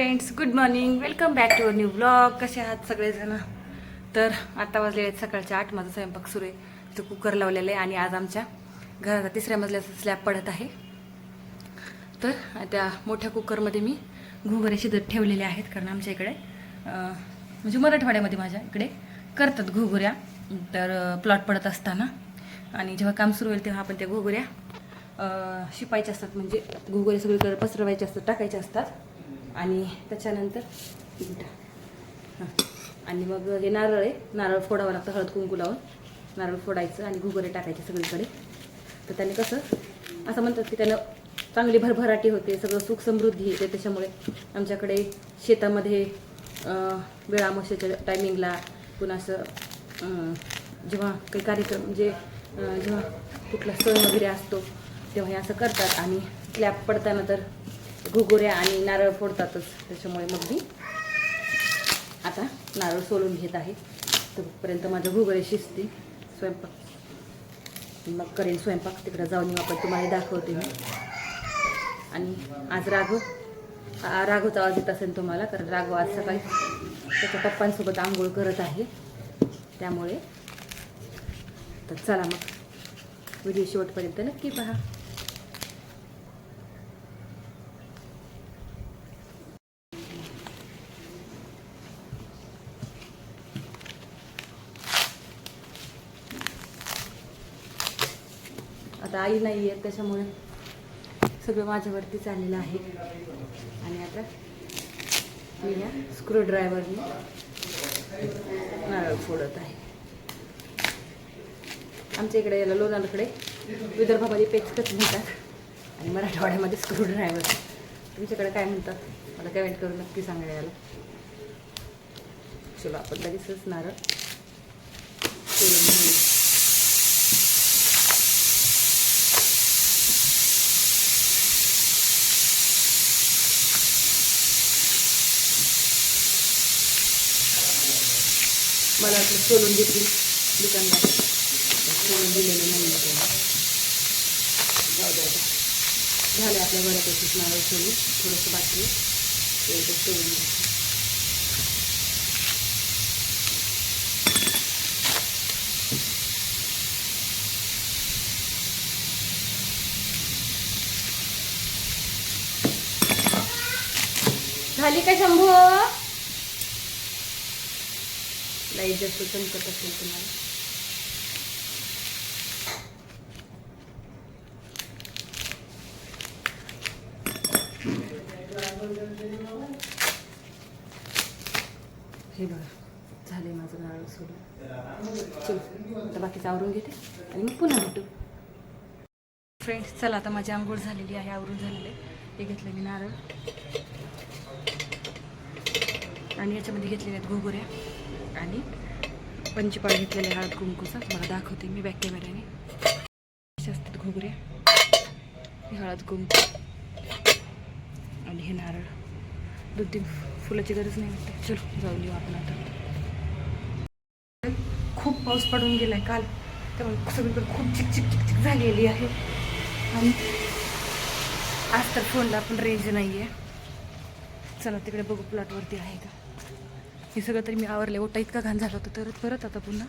Friends good morning welcome back to our new blog कसे आहात सगळेजण? तर आता वाजले आहेत सकाळच्या आठ. माझा स्वयंपाक सुरू आहे. तो कुकर लावलेला आहे आणि आज आमच्या घराचा तिसऱ्या मजल्याचा स्लॅब पडत आहे. तर त्या मोठ्या कुकरमध्ये मी घुगरे शिजत ठेवलेले आहेत कारण आमच्या इकडे म्हणजे मराठवाड्यामध्ये माझ्या इकडे करतात घुगऱ्या. तर प्लॉट पडत असताना आणि जेव्हा काम सुरू होईल तेव्हा आपण त्या घुगऱ्या शिपायच्या असतात. म्हणजे घुगरे सगळीकडे पसरवायचे असतात टाकायचे असतात. आणि त्याच्यानंतर इकडं. हां. आणि मग हे नारळ आहे. नारळ फोडावं लागतं हळद कुंकू लावून. नारळ फोडायचं आणि घुगरे टाकायचे सगळीकडे. तर त्याने कसं असं म्हणतात की त्यानं चांगली भरभराटी होते सगळं सुख समृद्धी येते. त्याच्यामुळे आमच्याकडे शेतामध्ये अं, टायमिंगला पुन्हा असं जेव्हा काही कार्यक्रम म्हणजे जेव्हा कुठला सण वगैरे असतो तेव्हा हे असं करतात. आणि क्लॅप पडताना तर घुगुऱ्या आणि नारळ फोडतातच त्याच्यामुळे मग मी आता नारळ सोलून घेत आहे. तोपर्यंत माझं घुगरे शिजते स्वयंपाक. मग करेन स्वयंपाक. तिकडं जाऊन आपण तुम्हाला दाखवते मी. आणि आज राघव राघवचा आवाज येत असेल तुम्हाला कारण राघव आज सकाळी त्याच्या पप्पांसोबत आंघोळ करत आहे. त्यामुळे तर चला मग. व्हिडिओ शेवटपर्यंत नक्की पहा. आता आई नाही आहे त्याच्यामुळे सगळं माझ्यावरती चाललेलं आहे. आणि आता मी या स्क्रूड्रायव्हरने नारळ फोडत आहे. आमच्या इकडे याला लोणारकडे विदर्भामध्ये पेचकच म्हणतात. आणि मराठवाड्यामध्ये स्क्रूड्रायव्हर तुमच्याकडे काय म्हणतात? मला कमेंट करून नक्की सांगा याला. चलो आपण लगेचच नारळ मला वाटलं सोलून घेतली दुकानदार. सोलून दिलेलं नाही जाऊ द्या झालं आपल्या बऱ्यापैकी नारळ सोलून. थोडंसं बाकी ते सोलून द्या झाली का शंभू? लाइट जास्त चमकत असेल तुम्हाला. हे बघा झाले माझं नारळ सोडून. चल आता बाकीचं आवरून घेते आणि मग पुन्हा भेटू. फ्रेंड्स चला आता माझी आंघोळ झालेली आहे आवरून झालेलं आहे. हे घेतलं मी नारळ. आणि याच्यामध्ये घेतलेल्या आहेत घुगुऱ्या. आणि पंचपाळ घेतलेले हळद कुंकूचा तुम्हाला दाखवते मी बॅक कॅमेऱ्याने असतात घुगऱ्या हळद कुंकू आणि हे नारळ. दोन तीन फुलाची गरज नाही वाटते. चलो जाऊन येऊ आपण आता. खूप पाऊस पडून गेलाय काल. त्यामुळे सगळीकडे खूप चिकचिक चिकचिक झालेली आहे. आणि आज तर फोनला पण रेंज नाही आहे चला तिकडे बघू प्लॉटवरती आहे का? हे सगळं तरी मी आवरले. ओटा इतका घाण झाला होता. तर परत आता पुन्हा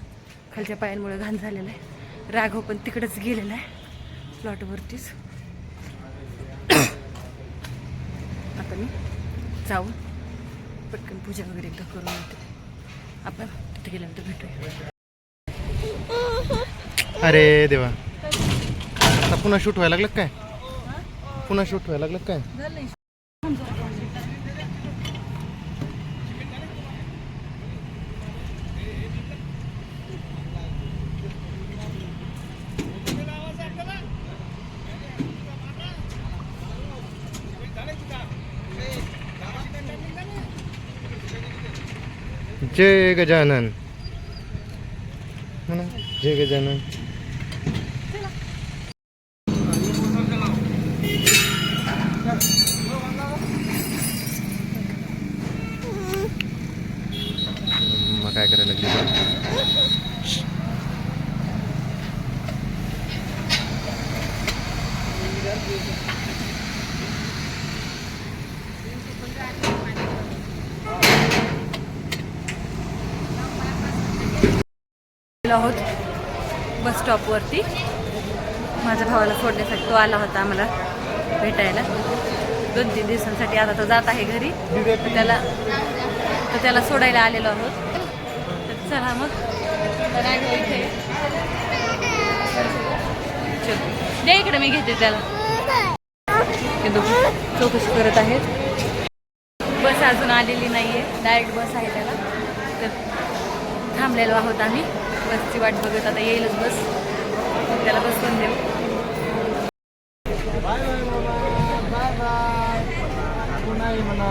खालच्या पायांमुळे घाण झालेलं आहे. राघव पण तिकडेच गेलेला आहे. प्लॉटवरतीच आता मी जाऊन पटकन पूजा वगैरे एकदा करून येते. आपण तिथे गेल्यानंतर भेटूया. अरे देवा. आता पुन्हा शूट व्हायला लागलं काय? पुन्हा शूट व्हायला लागलं काय? जय गजानन. जय गजानन मग काय करायला लागली बा? आलेलो आहोत बस स्टॉपवरती. माझ्या भावाला सोडण्यासाठी तो आला होता आम्हाला भेटायला. दोन तीन दिवसांसाठी आता तो जात आहे घरी. तर त्याला तर त्याला सोडायला आलेलो आहोत. तर चला मग. तर इथे चल. दे इकडे मी घेते त्याला. चौकशी करत आहेत. बस अजून आलेली नाही आहे डायरेक्ट बस आहे त्याला. तर थांबलेलो आहोत आम्ही. बसची वाट बघत आता येईलच बस. त्याला बसवून देऊ. बाय बाय मामा बाय बाय. पुन्हा ये म्हणा.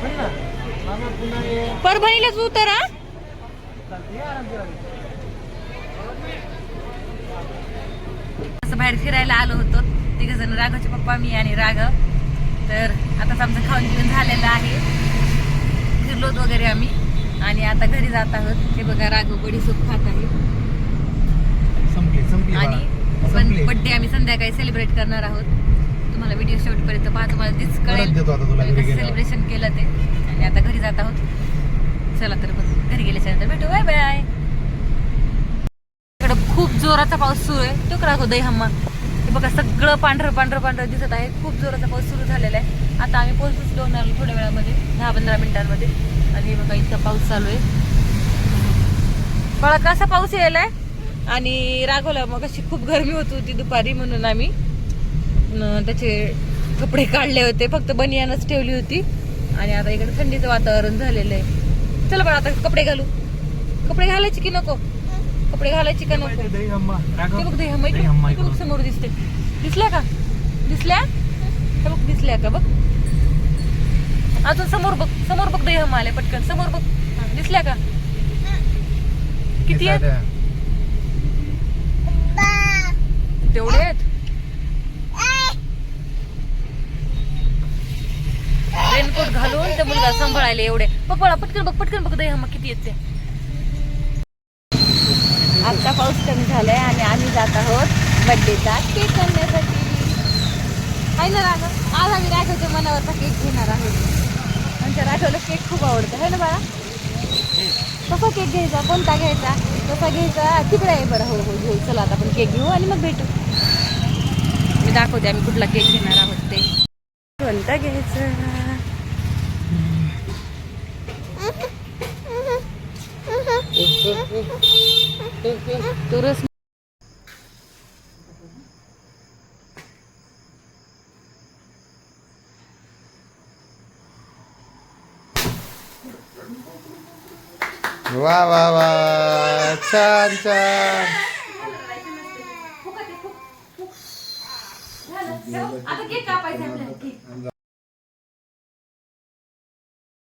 म्हण ना मामा पुन्हा ये. परभणीलाच उतरा. असं बाहेर फिरायला आलो होतो. तिघ जण राघवचे पप्पा मी आणि राघव. तर आताच आमचं खाऊन पिऊन झालेलं आहे. फिरलोत वगैरे आम्ही. आणि आता घरी जात आहोत. हे बघा राघव बडीसूप खात आहे. संपली संपली आणि. संपली. बड्डे आम्ही संध्याकाळी सेलिब्रेट करणार आहोत. तुम्हाला व्हिडिओ शेवटपर्यंत पहा. तुम्हाला तीच परत कळेल देतो आता तुला घरी कसं गेल्यावर. सेलिब्रेशन केलं ते. आणि आता घरी जात आहोत. चला तर मग घरी गेल्याच्यानंतर भेटू. बाय बाय इकडं खूप जोराचा पाऊस सुरू आहे. तो राखो दही हम्मा बघा सगळं पांढरं पांढरं पांढरं दिसत आहे. खूप जोराचा पाऊस सुरू झालेला आहे. आता आम्ही पोहोचूच दोन थोड्या वेळामध्ये दहा पंधरा मिनिटांमध्ये. आणि हे बघा इतका पाऊस चालू आहे. बघा कसा पाऊस यायलाय? आणि रागवला मग अशी खूप गरमी होत होती दुपारी म्हणून आम्ही. त्याचे कपडे काढले होते फक्त बनियानच ठेवली होती. आणि आता इकडे थंडीचं वातावरण झालेलं आहे. चला बरं आता कपडे घालू. कपडे घालायचे की नको? कपडे घालायचे का नको. ते बघ दही हम्मा बघ. समोर दिसते. दिसल्या का? दिसल्या? हे बघ दिसल्या का बघ? अजून समोर बघ समोर बघ दही हम्मा आले पटकन समोर बघ. दिसल्या का? किती आहेत. तेवढे आहेत? रेनकोट घालून ते मुलगा सांभाळायला एवढे. बघ बळा पटकन बघ पटकन बघ दही हम्मा किती आहेत ते. आता पाऊस कमी झालाय आणि आम्ही जात आहोत बड्डेचा केक आणण्यासाठी आहे ना राघव? आज आम्ही राघवच्या मनावरचा केक घेणार आहोत. आमच्या राघवला केक खूप आवडतो. है ना बाळा? कसा केक घ्यायचा कोणता घ्यायचा? कसा घ्यायचा. तिकडे आहे बरं. हो हो घेऊ चला आता आपण केक घेऊ आणि मग भेटू. मी दाखवते आम्ही कुठला केक घेणार आहोत ते. कोणता घ्यायचा? तो Turis Wah wah wah, can can.